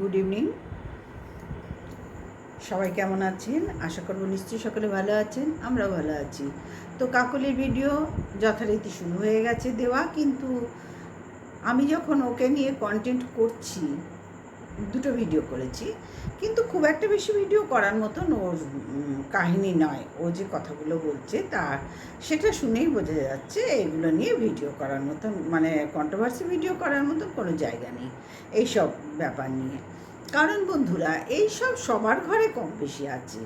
Good evening. সবাই কেমন আছেন? আশা করব নিশ্চয়ই সকলে ভালো আছেন, আমরাও ভালো আছি। তো কাকলির ভিডিও যথারীতি শুরু হয়ে গেছে দেওয়া, কিন্তু আমি যখন ওকে নিয়ে কন্টেন্ট করছি দুটো ভিডিও করেছি। কিন্তু খুব একটা বেশি ভিডিও করার মতন ওর কাহিনী নয়। ও যে কথাগুলো বলছে তা, সেটা শুনেই বোঝা যাচ্ছে এগুলো নিয়ে ভিডিও করার মতন মানে কন্ট্রোভার্সি ভিডিও করার মতন কোনো জায়গা নেই এইসব ব্যাপার নিয়ে। কারণ বন্ধুরা, এইসব সবার ঘরে কম বেশি আছে।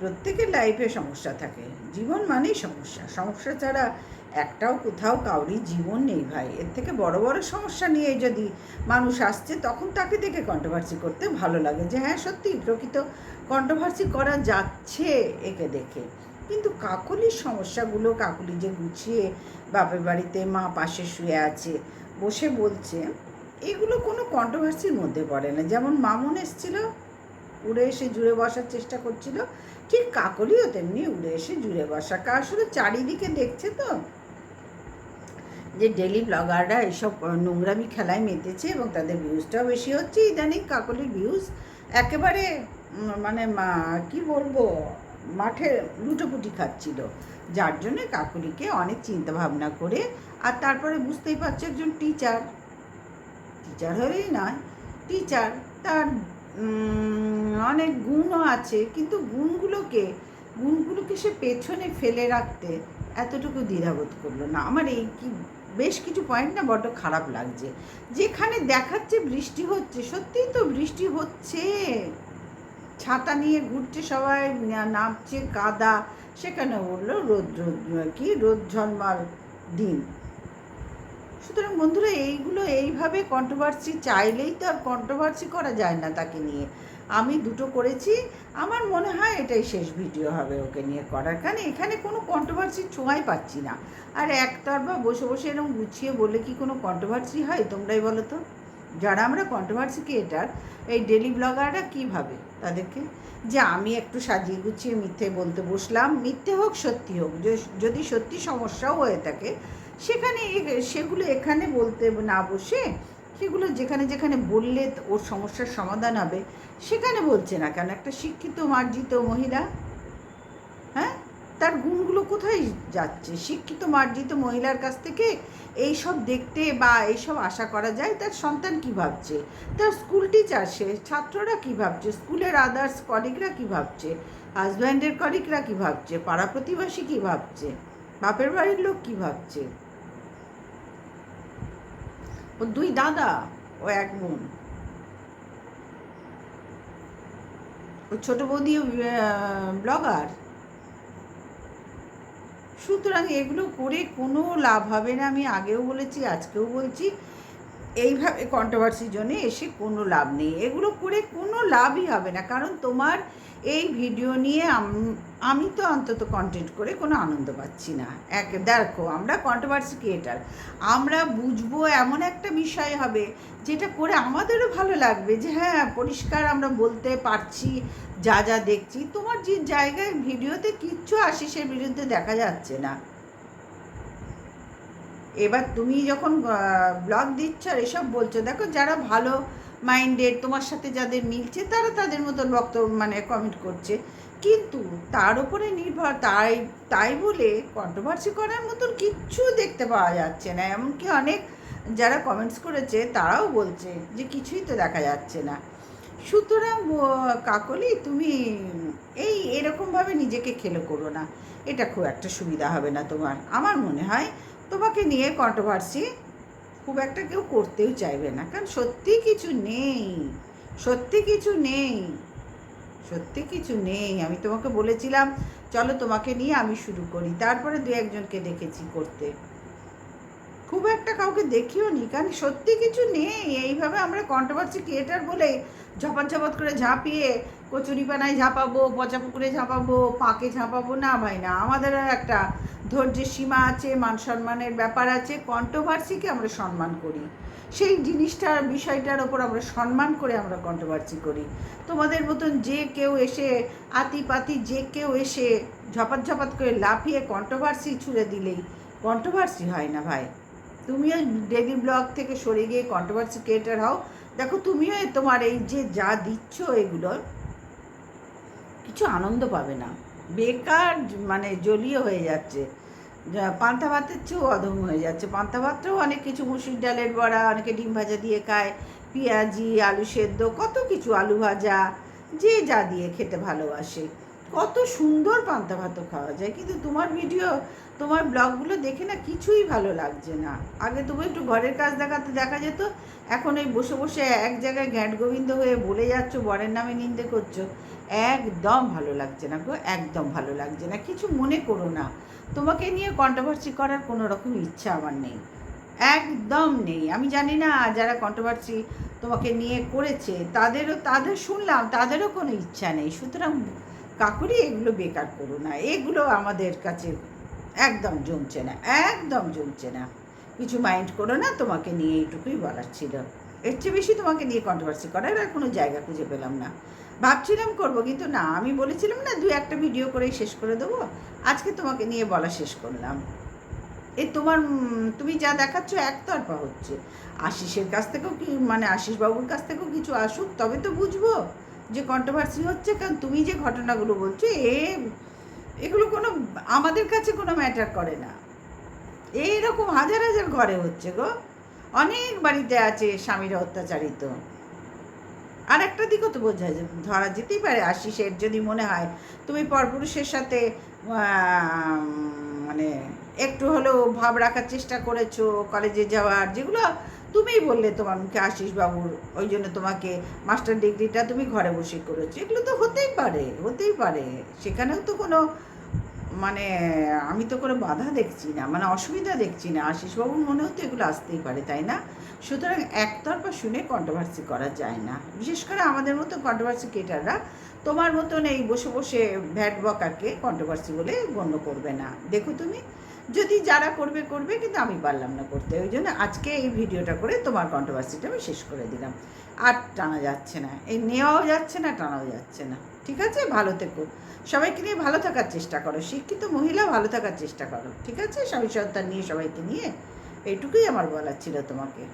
প্রত্যেকের লাইফে সমস্যা থাকে। জীবন মানেই সমস্যা। সমস্যা ছাড়া একটাও কোথাও কাউরি জীবন নেই ভাই। এর থেকে বড় বড় সমস্যা নিয়ে যদি মানুষ আসছে, তখন তাকে দেখে কন্ট্রোভার্সি করতে ভালো লাগে যে হ্যাঁ সত্যি প্রকৃত কন্ট্রোভার্সি করা যাচ্ছে একে দেখে। কিন্তু কাকলির সমস্যাগুলো, কাকলি যে গুছিয়ে বাপের বাড়িতে মা পাশে শুয়ে আছে, বসে বলছে, এগুলো কোনো কন্ট্রোভার্সির মধ্যে পড়ে না। যেমন মামুন এসেছিল, উড়ে এসে জুড়ে বসার চেষ্টা করছিল, ঠিক কাকলিও তেমনি উড়ে এসে জুড়ে বসা। শুধু চারিদিকে দেখছে তো? যে ডেলি ব্লগাররা এইসব নোংরামি খেলায় মেতেছে এবং তাদের ভিউজটাও বেশি হচ্ছে, ইদানিং কাকলির ভিউজ একেবারে মানে মা- কি বলব, মাঠে লুটোপুটি খাচ্ছিল। যার জন্য কাকলিকে অনেক চিন্তা ভাবনা করে, আর তারপরে বুঝতেই পারছ একজন টিচার টিচার হলেই নয় টিচার তার অনেক গুণও আছে, কিন্তু গুণগুলোকে গুণগুলোকে সে পেছনে ফেলে রাখতে এতটুকু দ্বিধাবোধ করল না। আমার এই কি, বেশ কিছু পয়েন্ট না বড্ড খারাপ লাগছে। যেখানে দেখাচ্ছে বৃষ্টি হচ্ছে, সত্যিই তো বৃষ্টি হচ্ছে। ছাতা নিয়ে ঘুরছে সবাই নামছে কাদা। সেখানে বলল রোদ রোদ কি রোদ ঝলমাল দিন। সুতরাং বন্ধুরা, এইগুলো এইভাবে কন্ট্রোভার্সি চাইলেই তো আর কন্ট্রোভার্সি করা যায় না তাকে নিয়ে। আমি দুটো করেছি। আমার মনে হয় এটাই শেষ ভিডিও হবে ওকে নিয়ে করার। কারণ এখানে কোনো কন্ট্রোভার্সি ছোঁয়াই পাচ্ছি না। আর একতরফা বসে বসে এরকম গুছিয়ে বলে কি কোনো কন্ট্রোভার্সি হয় তোমরাই বলো তো? যারা আমরা কন্ট্রোভার্সি ক্রিয়েটার এই ডেলি ব্লগাররা কী ভাবে তাদেরকে? যে আমি একটু সাজিয়ে গুছিয়ে মিথ্যে বলতে বসলাম, মিথ্যে হোক, সত্যি হোক যদি সত্যি সমস্যাও হয়ে থাকে, সেখানে সেগুলো এখানে বলতে না বসে সেগুলো যেখানে যেখানে বললে ওর সমস্যার সমাধান হবে, সেখানে বলছে না। কেন? একটা শিক্ষিত, মার্জিত মহিলা হ্যাঁ? তার গুণগুলো কোথায় যাচ্ছে? শিক্ষিত, মার্জিত মহিলার কাছ থেকে এই সব দেখতে বা এইসব আশা করা যায়, তার সন্তান কি ভাবছে? তার স্কুল টিচার সে ছাত্ররা কি ভাবছে? স্কুলের আদার্স কলিগরা কি ভাবছে? হাজব্যান্ডের কলিগরা কি ভাবছে? পাড়া প্রতিবেশী কি ভাবছে? বাপের বাড়ির লোক কি ভাবছে? ও দুই দাদা, ও এক বোন। ও ছোট বৌদি ব্লগার। সুতরাং এগুলো করে কোনো লাভ হবে না। আমি আগেও বলেছি, আজকেও বলছি। এইভাবে কন্ট্রোভার্সির জন্য এসে কোনো লাভ নেই। এগুলো করে কোনো লাভই হবে না। কারণ তোমার এই ভিডিও নিয়ে আমি তো অন্তত কন্টেন্ট করে কোনো আনন্দ পাচ্ছি না। এক, দেখো, আমরা কন্ট্রোভার্সি ক্রিয়েটার আমরা বুঝব এমন একটা বিষয় হবে যেটা করে আমাদেরও ভালো লাগবে যে হ্যাঁ পরিষ্কার আমরা বলতে পারছি, যা যা দেখছি। তোমার যে জায়গায় ভিডিওতে কিচ্ছু আশিসের বিরুদ্ধে দেখা যাচ্ছে না। এবার তুমি যখন ব্লগ দিচ্ছ আর এসব বলছো, দেখো যারা ভালো মাইন্ডেড তোমার সাথে যাদের মিলছে, তারা তাদের মতন বক্তব্য মানে কমেন্ট করছে। কিন্তু তার উপরে নির্ভর, তাই তাই বলে কন্ট্রোভার্সি করার মতন কিচ্ছু দেখতে পাওয়া যাচ্ছে না। এমনকি অনেক যারা কমেন্টস করেছে, তারাও বলছে যে কিছুই তো দেখা যাচ্ছে না। সুতরাং কাকলি, তুমি এই এরকমভাবে নিজেকে খেলো করো না। এটা খুব একটা সুবিধা হবে না তোমার। আমার মনে হয় তোমাকে নিয়ে কন্ট্রোভার্সি খুব একটা কেউ করতেও চাইবে না। কারণ সত্যি কিছু নেই, সত্যি কিছু নেই, সত্যি কিছু নেই। আমি তোমাকে বলেছিলাম, চলো তোমাকে নিয়ে আমি শুরু করি। তারপরে দু একজনকে দেখেছি করতে। খুব একটা কাউকে দেখিও নি, কারণ সত্যি কিছু নেই। এইভাবে আমরা কন্ট্রোভার্সি ক্রিয়েটার বলে ঝপাত ঝপাত করে ঝাঁপিয়ে কচুরিপানায় ঝাঁপাবো, পচা পুকুরে ঝাঁপাবো, পাকে ঝাঁপাবো, না ভাই, না। আমাদেরও একটা ধৈর্যের সীমা আছে, মান সম্মানের ব্যাপার আছে কন্ট্রোভার্সিকে আমরা সম্মান করি। সেই জিনিসটার, বিষয়টার ওপর আমরা সম্মান করে আমরা কন্ট্রোভার্সি করি। তোমাদের মতন যে কেউ এসে আতি পাতি যে কেউ এসে ঝপাত ঝপাত করে লাফিয়ে কন্ট্রোভার্সি ছুড়ে দিলেই কন্ট্রোভার্সি হয় না ভাই। তুমিও ডেলি ব্লগ থেকে সরে গিয়ে কন্ট্রোভার্সি ক্রিয়েটার হও। দেখো, তুমিও তোমার এই যে যা দিচ্ছ এগুলোর কিছু আনন্দ পাবে না। বেকার মানে জলীয় হয়ে যাচ্ছে। পান্তা ভাতের চেয়েও অধম হয়ে যাচ্ছে। পান্তা ভাতটাও অনেক কিছু, মুসুর ডালের বড়া, অনেকে ডিম ভাজা দিয়ে খায়, পেঁয়াজি, আলু সেদ্ধ, কত কিছু, আলু ভাজা, যে যা দিয়ে খেতে ভালোবাসে। কত সুন্দর পান্তা ভাতও খাওয়া যায়। কিন্তু তোমার ভিডিও তোমার ব্লগগুলো দেখে না কিছুই ভালো লাগছে না। আগে তবু একটু ঘরের কাজ দেখাতে দেখা যেত, এখন এই বসে বসে এক জায়গায় গ্যাট গোবিন্দ হয়ে বলে যাচ্ছ, বরের নামে নিন্দে করছ। একদম ভালো লাগছে না গো, একদম ভালো লাগছে না, কিছু মনে করো না। তোমাকে নিয়ে কন্ট্রোভার্সি করার কোনো রকম ইচ্ছা আমার নেই। একদম নেই। আমি জানি না যারা কন্ট্রোভার্সি তোমাকে নিয়ে করেছে, তাদেরও, তাদের শুনলাম, তাদেরও কোনো ইচ্ছা নেই। সুতরাং কাকুরি এগুলো বেকার করো না, এগুলো আমাদের কাছে একদম জমছে না, একদম জমছে না। কিছু মাইন্ড করো না, তোমাকে নিয়ে এইটুকুই বলার ছিল। এর চেয়ে বেশি তোমাকে নিয়ে কন্ট্রোভার্সি করার আর কোনো জায়গা খুঁজে পেলাম না। ভাবছিলাম করব, কিন্তু না, আমি বলেছিলাম না দু একটা ভিডিও করেই শেষ করে দেবো। আজকে তোমাকে নিয়ে বলা শেষ করলাম। এ তোমার, তুমি যা দেখাচ্ছ একতরফা হচ্ছে। আশিসের কাছ থেকেও কি মানে আশিস বাবুর কাছ থেকেও কিছু আসুক, তবে তো বুঝব যে কন্ট্রোভার্সি হচ্ছে, কারণ তুমি যে ঘটনাগুলো বলছো, এ এগুলো কোনো, আমাদের কাছে কোনো ম্যাটার করে না। এইরকম হাজার হাজার ঘরে হচ্ছে গো। অনেক বাড়িতে আছে স্বামীরা অত্যাচারিত। আর একটা দিকও তো বোঝা ধরা যেতেই পারে, আশিসের যদি মনে হয়, তুমি পরপুরুষের সাথে মানে একটু হলেও ভাব রাখার চেষ্টা করেছ কলেজে যাওয়ার, যেগুলো তুমিই বললে তোমার মুখে আশিস বাবুর, ওই জন্য তোমাকে মাস্টার ডিগ্রিটা তুমি ঘরে বসে করেছ। এগুলো তো হতেই পারে হতেই পারে। সেখানেও তো কোনো মানে আমি তো কোনো বাধা দেখছি না মানে অসুবিধা দেখছি না। আশিসবাবুর মনেও তো এগুলো আসতেই পারে, তাই না? সুতরাং একতরফা শুনে কন্ট্রোভার্সি করা যায় না। বিশেষ করে আমাদের মতো কন্ট্রোভার্সি ক্রিয়েটাররা তোমার মতন এই বসে বসে ভ্যাট বকাকে কন্ট্রোভার্সি বলে গণ্য করবে না। দেখো তুমি যদি যারা করবে করবে, কিন্তু আমি পারলাম না করতে। ওই জন্য আজকে এই ভিডিওটা করে তোমার কন্ট্রোভার্সিটা আমি শেষ করে দিলাম। আর টানা যাচ্ছে না। এই নেওয়াও যাচ্ছে না, টানাও যাচ্ছে না। ঠিক আছে? ভালো থেকো। সবাইকে নিয়ে ভালো থাকার চেষ্টা করো। শিক্ষিত মহিলা ভালো থাকার চেষ্টা করো। ঠিক আছে? স্বামী সন্তান নিয়ে সবাইকে নিয়ে এইটুকুই আমার বলার ছিল তোমাকে।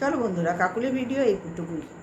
চলো বন্ধুরা, কাকুলি ভিডিও এইটুকুই।